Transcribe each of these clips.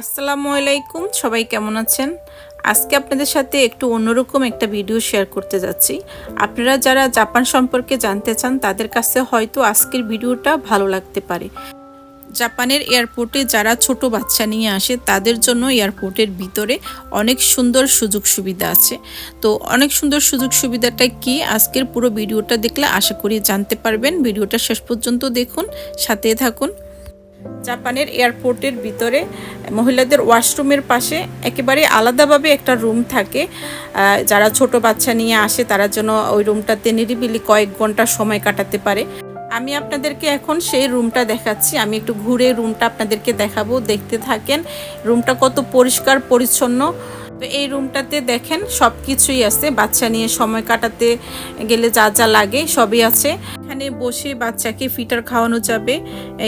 আসসালামু আলাইকুম, সবাই কেমন আছেন? আজকে আপনাদের সাথে একটু অন্যরকম একটা ভিডিও শেয়ার করতে যাচ্ছি। আপনারা যারা জাপান সম্পর্কে জানতে চান, তাদের কাছে হয়তো আজকের ভিডিওটা ভালো লাগতে পারে। জাপানের এয়ারপোর্টে যারা ছোট বাচ্চা নিয়ে আসে, তাদের জন্য এয়ারপোর্টের ভিতরে অনেক সুন্দর সুযোগ সুবিধা আছে। তো অনেক সুন্দর সুযোগ সুবিধাটা কি? আজকের পুরো ভিডিওটা দেখলে আশা করি জানতে পারবেন। ভিডিওটা শেষ পর্যন্ত দেখুন সাথে থাকুন। জাপানের এয়ারপোর্টের ভিতরে মহিলাদের ওয়াশরুমের পাশে একেবারে আলাদাভাবে একটা রুম থাকে। যারা ছোট বাচ্চা নিয়ে আসে, তারা যেন ওই রুমটাতে নিরিবিলি কয়েক ঘণ্টা সময় কাটাতে পারে। আমি আপনাদেরকে এখন সেই রুমটা দেখাচ্ছি। আমি একটু ঘুরে রুমটা আপনাদেরকে দেখাবো। দেখতে থাকেন, রুমটা কত পরিষ্কার, পরিচ্ছন্ন। তো এই রুমটাতে দেখেন সব কিছুই আছে। বাচ্চা নিয়ে সময় কাটাতে গেলে যা যা লাগে সবই আছে। এখানে বসে বাচ্চাকে ফিটার খাওয়ানো যাবে।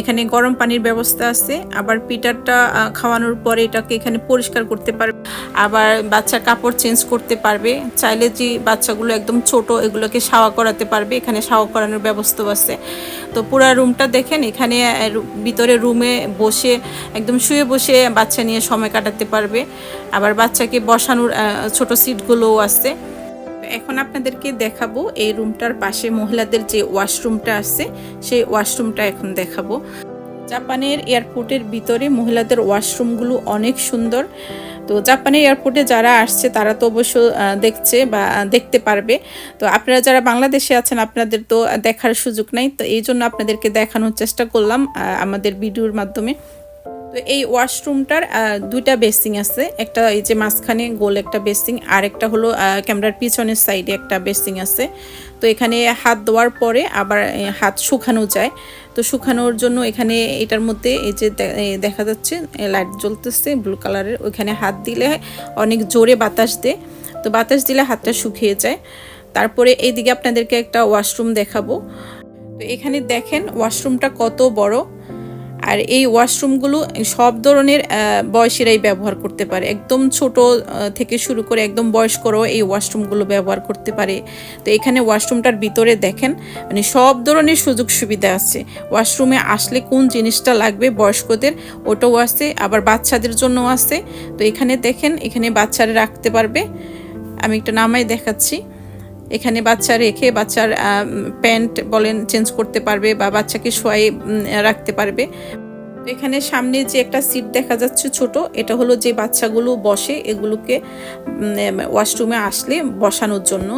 এখানে গরম পানির ব্যবস্থা আছে। আবার পিটারটা আহ, খাওয়ানোর পরে এটাকে এখানে পরিষ্কার করতে পারবে। আবার বাচ্চার কাপড় চেঞ্জ করতে পারবে। চাইলে যে বাচ্চাগুলো একদম ছোট এগুলোকে শাওয়া করাতে পারবে। এখানে শাওয়া করানোর ব্যবস্থাও আছে। তো পুরো রুমটা দেখেন এখানে ভিতরে রুমে বসে একদম শুয়ে বসে বাচ্চা নিয়ে সময় কাটাতে পারবে। আবার বাচ্চাকে বসানোর ছোট সিটগুলোও আছে। এখন আপনাদেরকে দেখাবো এই রুমটার পাশে মহিলাদের যে ওয়াশরুমটা আছে, সেই ওয়াশরুমটা এখন দেখাবো। জাপানের এয়ারপোর্টের ভিতরে মহিলাদের ওয়াশরুমগুলো অনেক সুন্দর। তো জাপানের এয়ারপোর্টে যারা আসছে, তারা তো অবশ্য দেখছে বা দেখতে পারবে। তো আপনারা যারা বাংলাদেশে আছেন, আপনাদের তো দেখার সুযোগ নাই। তো এই জন্য আপনাদেরকে দেখানোর চেষ্টা করলাম আমাদের ভিডিওর মাধ্যমে। তো এই ওয়াশরুমটার দুইটা বেসিং আছে। একটা এই যে মাঝখানে গোল একটা বেসিং, আর একটা হলো ক্যামেরার পিছনের সাইডে একটা বেসিং আছে। তো এখানে হাত দেওয়ার পরে আবার হাত শুকানো যায়। তো শুকানোর জন্য এখানে এটার মধ্যে এই যে দেখা যাচ্ছে লাইট জ্বলতেছে ব্লু কালারের ওইখানে হাত দিলে অনেক জোরে বাতাস দেয়। তো বাতাস দিলে হাতটা শুকিয়ে যায়। তারপরে এইদিকে আপনাদেরকে একটা ওয়াশরুম দেখাবো। তো এখানে দেখেন ওয়াশরুমটা কত বড়। আর এই ওয়াশরুমগুলো সব ধরনের বয়সীরাই ব্যবহার করতে পারে। একদম ছোট থেকে শুরু করে একদম বয়স্করাও এই ওয়াশরুমগুলো ব্যবহার করতে পারে। তো এখানে ওয়াশরুমটার ভিতরে দেখেন মানে সব ধরনের সুযোগ সুবিধা আছে। ওয়াশরুমে আসলে কোন জিনিসটা লাগবে বয়স্কদের, ওটাও আছে, আবার বাচ্চাদের জন্য আছে। তো এখানে দেখেন, এখানে বাচ্চারা রাখতে পারবে। আমি একটা নামাই দেখাচ্ছি। এখানে বাচ্চা রেখে বাচ্চার প্যান্ট বলেন চেঞ্জ করতে পারবে বা বাচ্চাকে শোয়াই রাখতে পারবে। এখানে সামনে যে একটা সিট দেখা যাচ্ছে ছোট, এটা হলো যে বাচ্চাগুলো বসে, এগুলোকে ওয়াশরুমে আসলে বসানোর জন্য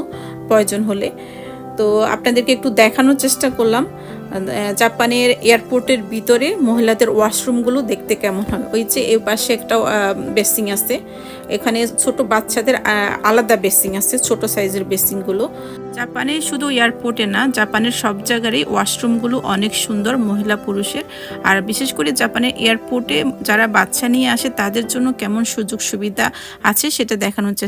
প্রয়োজন হলে। তো আপনাদেরকে একটু দেখানোর চেষ্টা করলাম। জাপানের এয়ারপোর্টের ভিতরে মহিলাদের ওয়াশরুমগুলো দেখতে কেমন হয়? ওই যে এই পাশে একটা বেসিং আছে। এখানে ছোট বাচ্চাদের আলাদা বেসিং আছে, ছোট সাইজের বেসিংগুলো জাপানে শুধু এয়ারপোর্টে না, জাপানের সব জায়গারই ওয়াশরুমগুলো অনেক সুন্দর মহিলা পুরুষের। আর বিশেষ করে জাপানের এয়ারপোর্টে যারা বাচ্চা নিয়ে আসে, তাদের জন্য কেমন সুযোগ সুবিধা আছে সেটা দেখানোর চেষ্টা